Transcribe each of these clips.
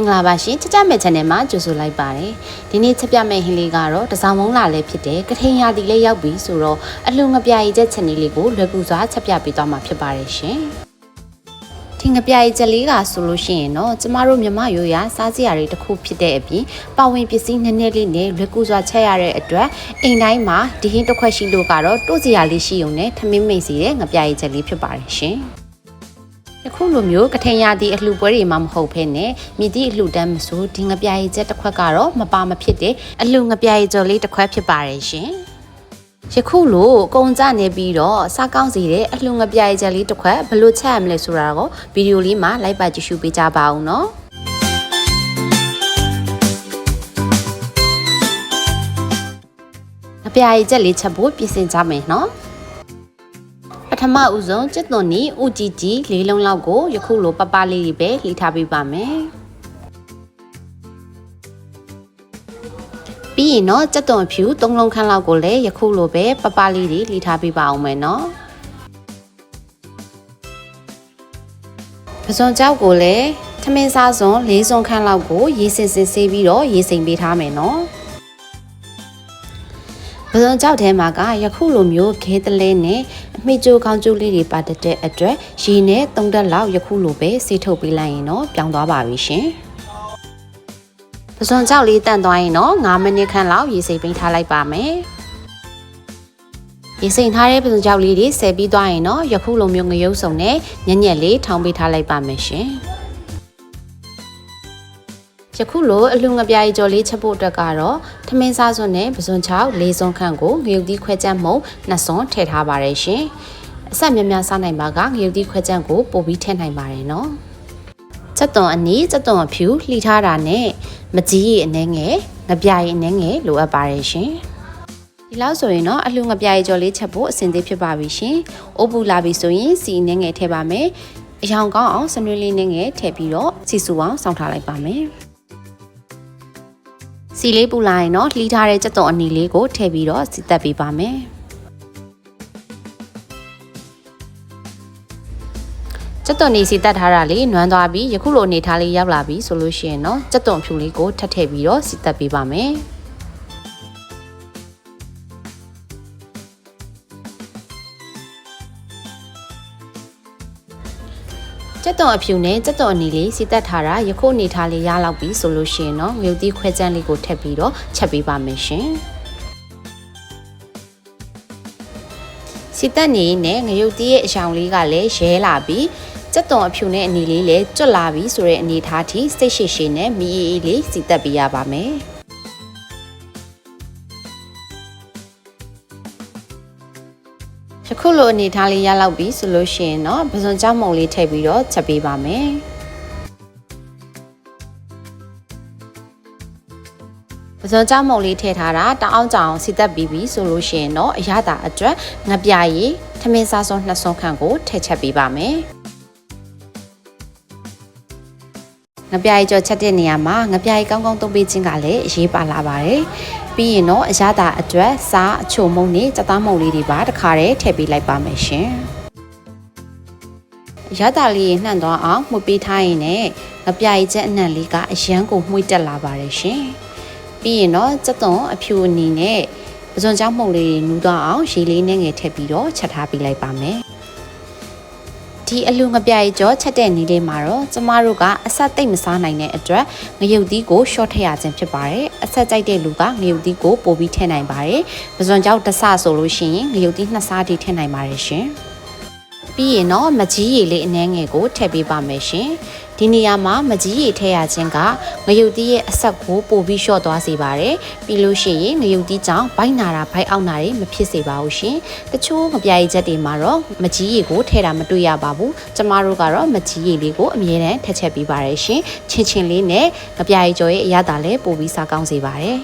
င်္ဂလာပါရှင်ချက်ကြမဲ့ channel မှာကြိုဆိုလိုက်ပါတယ်ဒီနေ့ချက်ပြမဲ့ဟင်းလေးကတော့တစောင်းမုံလာလေးဖြစ်တဲ့ကထိန်ရာတီလေးရောက်ပြီဆိုတော့အလှငပြရီချက်ချင်လေးကိုလွယ်ကူစွာချက်ပြပေးသွားမှာဖြစ်ပါတယ်ရှင်ထင်ကပြရီချက်လေးကဆိုလို့ရှိရင်တော့ကျမတို့မြမရိုးရာစားစရာတွေတစ်ခုဖြစ်တဲ့အပြင်ပါဝင်ပစ္စည်းနည်းနည်းလေးနဲ့လွယ်ကူစွာချက်ရတဲ့အတွက်အိမ်တိုင်းမှာဒီဟင်းတစ်ခွက်ရှိလို့ကတော့တိုးစရာလေးရှိုံနဲ့ထမင်းမိတ်စီတဲ့ငပြရီချက်လေးဖြစ်ပါတယ်ရှင် ယခုလိုမျိုးကထင်ရသည့်အလှပွဲတွေမှမဟုတ်ဘဲနဲ့မြည်သည့်အလှတန်းမဆိုဒီငပြားရီချက်တစ်ခွက်ကတော့မပါမဖြစ်တဲ့အလှငပြားရီကြော်လေးတစ်ခွက်ဖြစ်ပါတယ်ရှင်ယခုလိုအကုန်ကြနေပြီးတော့စားကောင်းစီတဲ့အလှငပြားရီချက်လေးတစ်ခွက်ဘယ်လိုချက်ရမလဲဆိုတာကိုဗီဒီယိုလေးမှာလိုက်ပါကြည့်ရှုပေးကြပါဦးနော်ငပြားရီချက်လေးချက်ဖို့ပြင်ဆင်ကြမယ်နော်ပ ထမဦးဆုံးကျက်သွန်နီဥကြည်ကြီးလေးလုံးလောက်ကိုယခုလိုပပလေးတွေပဲလှီထားပေးပါမယ်ပြီးရင်တော့ကျက်သွန်ဖြူ၃လုံးခန့်လောက်ကိုလည်းယခုလိုပဲပပလေးတွေလှီထားပေးပါအောင်မယ်နော်ပစွန်ကြောက်ကိုလည်းထမင်းစားစွန်၄စွန်ခန့်လောက်ကိုရေစင်စင်ဆေးပြီးတော့ရေစိမ်ပေးထားမယ်နော် ပစွန်ကြောက်ထဲမှာကယခုလိုမျိုးခဲတလဲနဲ့အမိကျိုးကောင်းကျိုးလေးတွေပါတတဲ့အတွက်ရေနဲ့၃တက်လောက်ယခုလိုပဲဆေးထုတ်ပေးလိုက်ရင်တော့ပြောင်းသွားပါပြီရှင်။ပစွန်ကြောက်လေးတန့်သွားရင်တော့9မိနစ်ခန့်လောက်ရေစိမ်ပိန်းထားလိုက်ပါမယ်။ရေစိမ်ထားတဲ့ပစွန်ကြောက်လေးတွေဆယ်ပြီးသွားရင်တော့ယခုလိုမျိုးငရုတ်စုံနဲ့ညံ့ညက်လေးထောင်းပေးထားလိုက်ပါမယ်ရှင်။ ယခုလိုအလူငပြားကြီးကြော်လေးချက်ဖို့အတွက်ကတော့ထမင်းစားစွန်းနဲ့ပစွန်ချောက်လေးစွန်းခန့်ကိုငရုတ်သီးခွဲကြက်မုံနှစ်စွန်းထည့်ထားပါတယ်ရှင်။အဆက်များများစားနိုင်ပါကငရုတ်သီးခွဲကြက်ကိုပို့ပြီးထည့်နိုင်ပါတယ်နော်။ချက်သွန်အနီးချက်သွန်အဖြူလှီထားတာနဲ့မကြီးရည်အနှဲငယ်ငပြားရည်အနှဲငယ်လိုအပ်ပါတယ်ရှင်။ဒီလောက်ဆိုရင်တော့အလှငပြားရီကြော်လေးချက်ဖို့အဆင်သင့်ဖြစ်ပါပြီရှင်။အိုးပူလာပြီဆိုရင်စီနှဲငယ်ထည့်ပါမယ်။အယောင်ကောင်းအောင်စနွေးလေးနှဲငယ်ထည့်ပြီးတော့စီဆူအောင်စောင့်ထားလိုက်ပါမယ်။ စီလေးပူလာရင်တော့လှီးထားတဲ့ကြက်သွန်အနီလေးကိုထည့်ပြီးတော့စီတက်ပေးပါမယ်ကြက်သွန်နေစီတက်ထားတာလေးနွမ်းသွားပြီးယခုလိုအနေထားလေးရောက်လာပြီဆိုလို့ရှိရင်တော့ကြက်သွန်ဖြူလေးကိုထပ်ထည့်ပြီးတော့စီတက်ပေးပါမယ် ကျက်သွန်အဖြူနဲ့ကျက်သွန်အနီလေးစီတက်ထားတာယခုအနေထားလေးရလောက်ပြီဆိုလို့ရှိရင်တော့ငရုတ်သီးခွဲချမ်းလေးကိုထည့်ပြီးတော့ချက်ပေးပါမယ်ရှင်စီတက်နေနဲ့ငရုတ်သီးရဲ့အယောင်လေးကလည်းရဲလာပြီးကျက်သွန်အဖြူနဲ့အနီလေးလည်းကျွတ်လာပြီဆိုတဲ့အနေထားထိစိတ်ရှိရှိနဲ့မီအေးအေးလေးစီတက်ပေးရပါမယ် ယခုလိုအနေထားလေးရလောက်ပြီဆိုလို့ရှိရင်တော့ပစွန်ကြောက်မုံလေးထည့်ပြီးတော့ချက်ပေးပါမယ်ပစွန်ကြောက်မုံလေးထည့်ထားတာတအောင်ကြောင်စီတက်ပြီးပြီဆိုလို့ရှိရင်တော့အရသာအတွက်ငပြရည်ထမင်းစားစွန်းနှစ်စွန်းခန့်ကိုထည့်ချက်ပေးပါမယ်ငပြားရီကြော်ချက်တဲ့နေရာမှာငပြားရီကောင်းကောင်းသုံးပေးခြင်းကလည်းအရေးပါလာပါတယ်။ ပြီးရင်တော့အရသာအတွက်စားအချိုမုံနဲ့စသားမုံလေးတွေပါတခါတည်းထည့်ပေးလိုက်ပါမယ်ရှင်။ရတာလေးနှံ့သွားအောင်မှုပေးထားရင်လည်းငပြားရီချက်အနှံ့လေးကအရန်ကိုမှု့တက်လာပါတယ်ရှင်။ပြီးရင်တော့စက်သွန်အဖြူအနီနဲ့ပစွန်ချောင်းမှုံလေးနူးသွားအောင်ရေလေးနဲ့ငယ်ထည့်ပြီးတော့ချက်ထားပေးလိုက်ပါမယ်။ ဒီအလူငပြားကြီးကြောချက်တဲ့နီးလေးမှာတော့ကျမတို့ကအဆက်သိမ့်မစားနိုင်တဲ့အတွက်ငရုတ်သီးကိုရှော့ထည့်ရခြင်းဖြစ်ပါတယ်အဆက်ကြိုက်တဲ့လူကငရုတ်သီးကိုပို့ပြီးထည့်နိုင်ပါတယ်ပဇွန်ကြောက်တဆဆိုလို့ရှိရင်ငရုတ်သီးနှစ်စားထိထည့်နိုင်ပါတယ်ရှင်ပြီးရင်တော့မကြီးရည်လေးအနှဲငယ်ကိုထည့်ပေးပါမယ်ရှင် ဒီနေရာမှာမကြီးရည်ထည့်ရခြင်းကငရုတ်သီးရဲ့အဆက်ကိုပို့ပြီးလျှော့သွားစေပါတယ်ပြီးလို့ရှိရင်ငရုတ်သီးကြောင့်ဘိုက်နာတာဘိုက်အောက်နာတွေမဖြစ်စေပါဘူးရှင်တချို့ငပြားရည်ချက်တွေမှာတော့မကြီးရည်ကိုထည့်တာမတွေ့ရပါဘူးကျမတို့ကတော့မကြီးရည်လေးကိုအမြဲတမ်းထည့်ချက်ပေးပါတယ်ရှင်ချင်းချင်းလေးနဲ့ငပြားရည်ကြော်ရဲ့အရသာလည်းပို့ပြီးစားကောင်းစေပါတယ်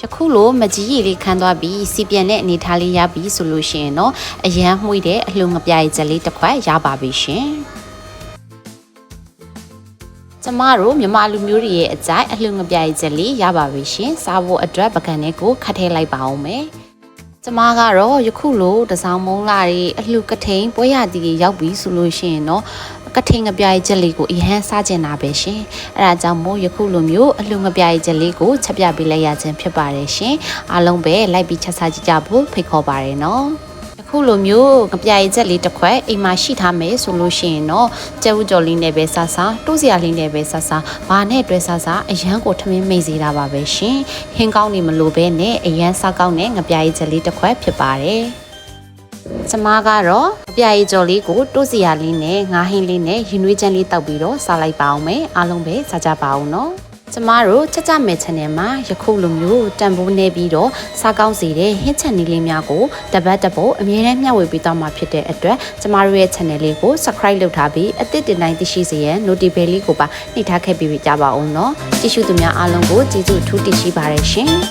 ယခုလိုမကြီးရည်လေးခန်းသွားပြီးစီပြန်တဲ့အနေထားလေးရပြီဆိုလို့ရှိရင်တော့အရန်မှွေတဲ့အလှငပြားရည်ချက်လေးတစ်ခွက်ရပါပြီရှင် ကျမတို့မြမလူမျိုးတွေရဲ့အကြိုက်အလှငပြားရည်ချက်လေးရပါပြီရှင်စားဖို့အတွက်ပကံလေးကိုခတ်ထဲလိုက်ပါအောင်မယ်ကျမကတော့ယခုလိုတစောင်းမုံလာတွေအလှကထိန်ပွဲရတီတွေရောက်ပြီဆိုလို့ရှိရင်တော့ကထိန်ငပြားရဲ့ချက်လေးကိုအရန်စားကျင်တာပဲရှင်အဲ့ဒါကြောင့်မို့ယခုလိုမျိုးအလှငပြားရဲ့ချက်လေးကိုချက်ပြပေးလိုက်ရခြင်းဖြစ်ပါတယ်ရှင်အားလုံးပဲလိုက်ပြီးချက်စားကြည့်ကြဖို့ဖိတ်ခေါ်ပါတယ်နော်အ ခုလိုမျိုးငပြားရည်ချက်လေးတစ်ခွက်အိမ်မှာရှိထားမယ်ဆိုလို့ရှိရင်တော့ကျဲဥကြော်လေးနဲ့ပဲဆဆတိုးစရာလေးနဲ့ပဲဆဆဘာနဲ့တွဲဆဆအရန်ကိုထမင်းမိတ်စေတာပါပဲရှင်ဟင်းကောင်းနေမလို့ပဲနဲ့အရန်စားကောင်းတဲ့ငပြားရည်ချက်လေးတစ်ခွက်ဖြစ်ပါတယ်ကျမကတော့အပြာရည်ကြော်လေးကိုတိုးစရာလေးနဲ့ငါးဟင်းလေးနဲ့ရင်နွေးချမ်းလေးတောက်ပြီးတော့စားလိုက်ပါအောင်မယ်အားလုံးပဲစားကြပါအောင်နော် ကျမတို့ချက်ကြမဲ့ channel မှာယခုလိုမျိုးတန်ဖိုးနေပြီးတော့စားကောင်းစေတဲ့ဟင်းချက်နည်းလေးများကိုတပတ်တပုတ်အမြဲတမ်းမျှဝေပေးသွားမှာဖြစ်တဲ့အတွက်ကျမတို့ရဲ့ channel လေးကို subscribe လုပ်ထားပြီးအသစ်တင်တိုင်းသိရှိစေရန် notification လေးကိုပါနှိပ်ထားခဲ့ပေးကြပါဦးနော်ကြည့်ရှုသူများအားလုံးကိုကျေးဇူးအထူးတင်ရှိပါတယ်ရှင်